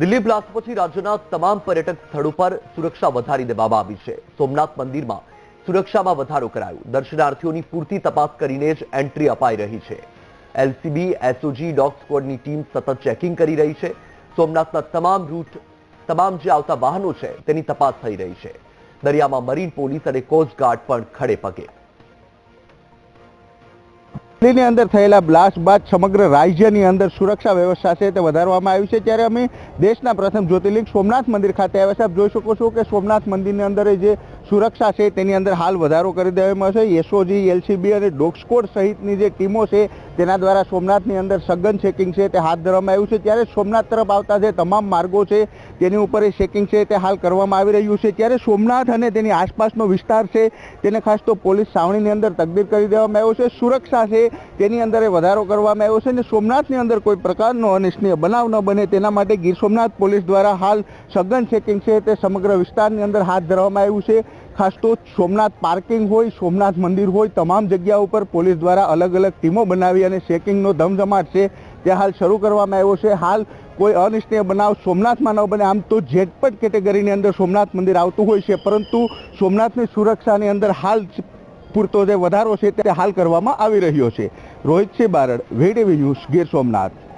Delhi blast પછી રાજ્યના તમામ પર્યટક સ્થળો પર સુરક્ષા વધારી દેવામાં આવી છે. સોમનાથ મંદિરમાં સુરક્ષામાં વધારો કરાયો. દર્શનાર્થીઓની પૂરતી તપાસ કરીને જ એન્ટ્રી અપાઈ રહી છે. એલસીબી, એસઓજી, ડોગ સ્કવોડની ટીમ સતત ચેકિંગ કરી રહી છે. સોમનાથના તમામ રૂટ, તમામ જે આવતા વાહનો છે, તેની તપાસ થઈ રહી છે. દરિયામાં મરીન પોલીસ અને કોસ્ટગાર્ડ પણ ખડે પગે. દિલ્હીની અંદર થયેલા બ્લાસ્ટ બાદ સમગ્ર રાજ્યની અંદર સુરક્ષા વ્યવસ્થા છે તે વધારવામાં આવી છે. ત્યારે અમે દેશના પ્રથમ જ્યોતિર્લિંગ સોમનાથ મંદિર ખાતે આવ્યા છે. જોઈ શકો છો કે સોમનાથ મંદિરની અંદર જે સુરક્ષા છે, તેની અંદર હાલ વધારો કરી દેવામાં છે. એસઓજી, એલસીબી અને ડોગ સહિતની જે ટીમો છે, તેના દ્વારા સોમનાથની અંદર સઘન ચેકિંગ છે, તે હાથ ધરવામાં આવ્યું છે. ત્યારે સોમનાથ તરફ આવતા જે તમામ માર્ગો છે, તેની ઉપર એ ચેકિંગ છે, તે હાલ કરવામાં આવી રહ્યું છે. ત્યારે સોમનાથ અને તેની આસપાસનો વિસ્તાર છે, તેને ખાસ તો પોલીસ સાવણીની અંદર તકદીર કરી દેવામાં આવ્યો છે. સુરક્ષા છે, તેની અંદર વધારો કરવામાં આવ્યો છે અને સોમનાથની અંદર કોઈ પ્રકારનો અનિચ્છનીય બનાવ ન બને તેના માટે ગીર સોમનાથ પોલીસ દ્વારા હાલ સઘન ચેકિંગ છે, તે સમગ્ર વિસ્તારની અંદર હાથ ધરવામાં આવ્યું છે. ખાસ તો સોમનાથ પાર્કિંગ હોય, સોમનાથ મંદિર હોય, તમામ જગ્યા ઉપર પોલીસ દ્વારા અલગ અલગ ટીમો બનાવી અને ચેકિંગનો ધમધમાટ છે. તે હાલ શરૂ કરવામાં આવ્યો છે. હાલ કોઈ અનિચ્છનીય બનાવ સોમનાથમાં ન બને. આમ તો જેટપટ કેટેગરીની અંદર સોમનાથ મંદિર આવતું હોય છે, પરંતુ સોમનાથની સુરક્ષાની અંદર હાલ પૂરતો જે વધારો છે, તે હાલ કરવામાં આવી રહ્યો છે. Rohitsinh Barad VTV news Gir Somnath.